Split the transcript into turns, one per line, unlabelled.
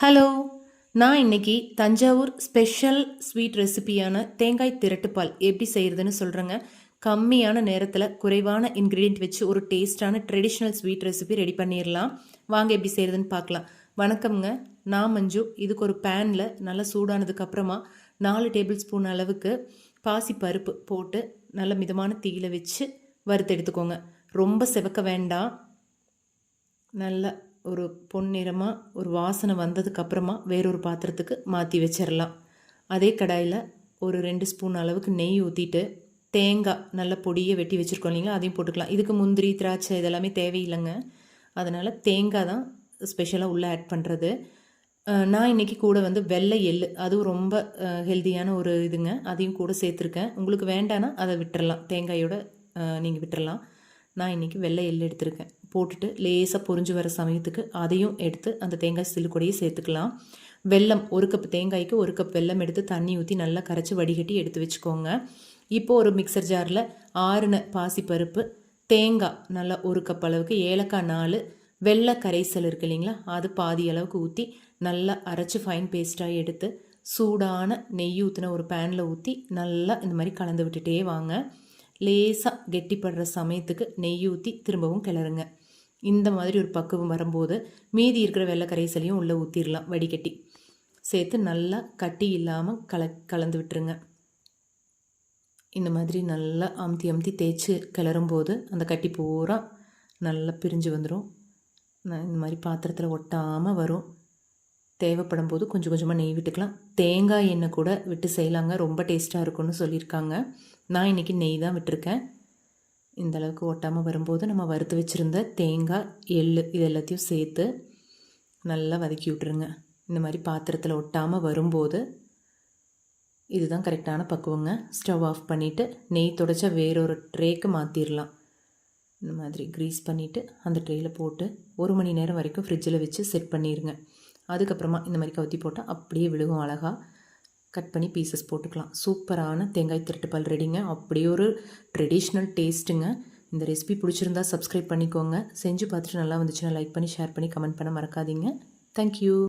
Hello நான் இன்னைக்கு Thanjavur special sweet ரெசிபியான தேங்காய் திரட்டுப்பால் எப்படி செய்கிறதுன்னு சொல்கிறேங்க கம்மியான நேரத்தில் குறைவான இன்க்ரீடியன்ட் வச்சு ஒரு டேஸ்டான ட்ரெடிஷ்னல் ஸ்வீட் ரெசிபி ரெடி பண்ணிடலாம் வாங்க எப்படி செய்கிறதுன்னு பார்க்கலாம். வணக்கம்ங்க. நான் மஞ்சு. இதுக்கு ஒரு பேனில் நல்லா சூடானதுக்கப்புறமா நாலு டேபிள் ஸ்பூன் அளவுக்கு பாசி பருப்பு போட்டு நல்ல மிதமான தீயில வச்சு வறுத்து எடுத்துக்கோங்க. ரொம்ப செவக்க வேண்டாம். நல்ல ஒரு பொன்னிறமாக ஒரு வாசனை வந்ததுக்கப்புறமா வேறொரு பாத்திரத்துக்கு மாற்றி வச்சிடலாம் அதே கடாயில் ஒரு ரெண்டு ஸ்பூன் அளவுக்கு நெய் ஊற்றிட்டு தேங்காய் நல்ல பொடியை வெட்டி வச்சுருக்கோம் இல்லைங்களா? அதையும் போட்டுக்கலாம். இதுக்கு முந்திரி திராட்சை இதெல்லாமே தேவையில்லைங்க. அதனால் தேங்காய் தான் ஸ்பெஷலாக உள்ளே ஆட் பண்ணுறது நான் இன்றைக்கி கூட வந்து வெள்ளை எள் அதுவும் ரொம்ப ஹெல்த்தியான ஒரு இதுங்க. அதையும் கூட சேர்த்துருக்கேன். உங்களுக்கு வேண்டானா அதை விட்டுறலாம். தேங்காயோட நீங்கள் விட்டுறலாம். நான் இன்றைக்கி வெள்ளை எள் எடுத்திருக்கேன். போட்டுட்டு லேசாக பொறிஞ்சு வர சமயத்துக்கு அதையும் எடுத்து அந்த தேங்காய் சில்லு கூடயே சேர்த்துக்கலாம். வெல்லம் ஒரு கப் தேங்காய்க்கு ஒரு கப் வெல்லம் எடுத்து தண்ணி ஊற்றி நல்லா கரைச்சி வடிகட்டி எடுத்து வச்சுக்கோங்க. இப்போது ஒரு மிக்சர் ஜாரில் ஆறுன பாசிப்பருப்பு தேங்காய் நல்லா ஒரு கப் அளவுக்கு ஏலக்காய் நாலு வெள்ளை கரைசல் இருக்கு இல்லைங்களா அது பாதி அளவுக்கு ஊற்றி நல்லா அரைச்சி ஃபைன் பேஸ்ட்டாக எடுத்து சூடான நெய் ஊற்றின ஒரு பேனில் ஊற்றி நல்லா இந்த மாதிரி கலந்து விட்டுட்டே வாங்க. லேசாக கெட்டிப்படுற சமயத்துக்கு நெய் ஊற்றி திரும்பவும் கிளறுங்க. இந்த மாதிரி ஒரு பக்குவம் வரும்போது மீதி இருக்கிற வெள்ளை கரைசலையும் உள்ளே ஊற்றிடலாம் வடிகட்டி. சேர்த்து நல்லா கட்டி இல்லாமல் கல கலந்து விட்டுருங்க. இந்த மாதிரி நல்லா அமுத்தி அமுத்தி தேய்ச்சி கிளறும்போது அந்த கட்டி பூரா நல்லா பிரிஞ்சு வந்துடும் இந்த மாதிரி பாத்திரத்தில் ஒட்டாமல் வரும். தேவைப்படும் போது கொஞ்சம் கொஞ்சமாக நெய் விட்டுக்கலாம். தேங்காய் எண்ணெய் கூட விட்டு செய்யலாங்க. ரொம்ப டேஸ்ட்டாக இருக்கும்னு சொல்லியிருக்காங்க. நான் இன்றைக்கி நெய் தான் விட்டுருக்கேன். இந்த அளவுக்கு ஒட்டாமல் வரும்போது நம்ம வறுத்து வச்சுருந்த தேங்காய் எள் இது எல்லாத்தையும் சேர்த்து நல்லா வதக்கி விட்ருங்க இந்த மாதிரி பாத்திரத்தில் ஒட்டாமல் வரும்போது இதுதான் கரெக்டான பக்குவங்க. ஸ்டவ் ஆஃப் பண்ணிவிட்டு நெய் தொடச்சா வேறொரு ட்ரேக்கு மாற்றிடலாம் இந்த மாதிரி க்ரீஸ் பண்ணிவிட்டு அந்த ட்ரேயில் போட்டு ஒரு மணி நேரம் வரைக்கும் ஃப்ரிட்ஜில் வச்சு செட் பண்ணிடுங்க அதுக்கப்புறமா இந்த மாதிரி கவுத்தி போட்டால் அப்படியே விழுகும் அழகாக கட் பண்ணி பீசஸ் போட்டுக்கலாம். சூப்பரான தேங்காய் திருட்டுப்பால் ரெடிங்க அப்படியே ஒரு ட்ரெடிஷ்னல் டேஸ்ட்டுங்க இந்த ரெசிபி பிடிச்சிருந்தா சப்ஸ்கிரைப் பண்ணிக்கோங்க. செஞ்சு பார்த்துட்டு நல்லா வந்துச்சுன்னா லைக் பண்ணி ஷேர் பண்ணி கமெண்ட் பண்ண மறக்காதீங்க. தேங்க்யூ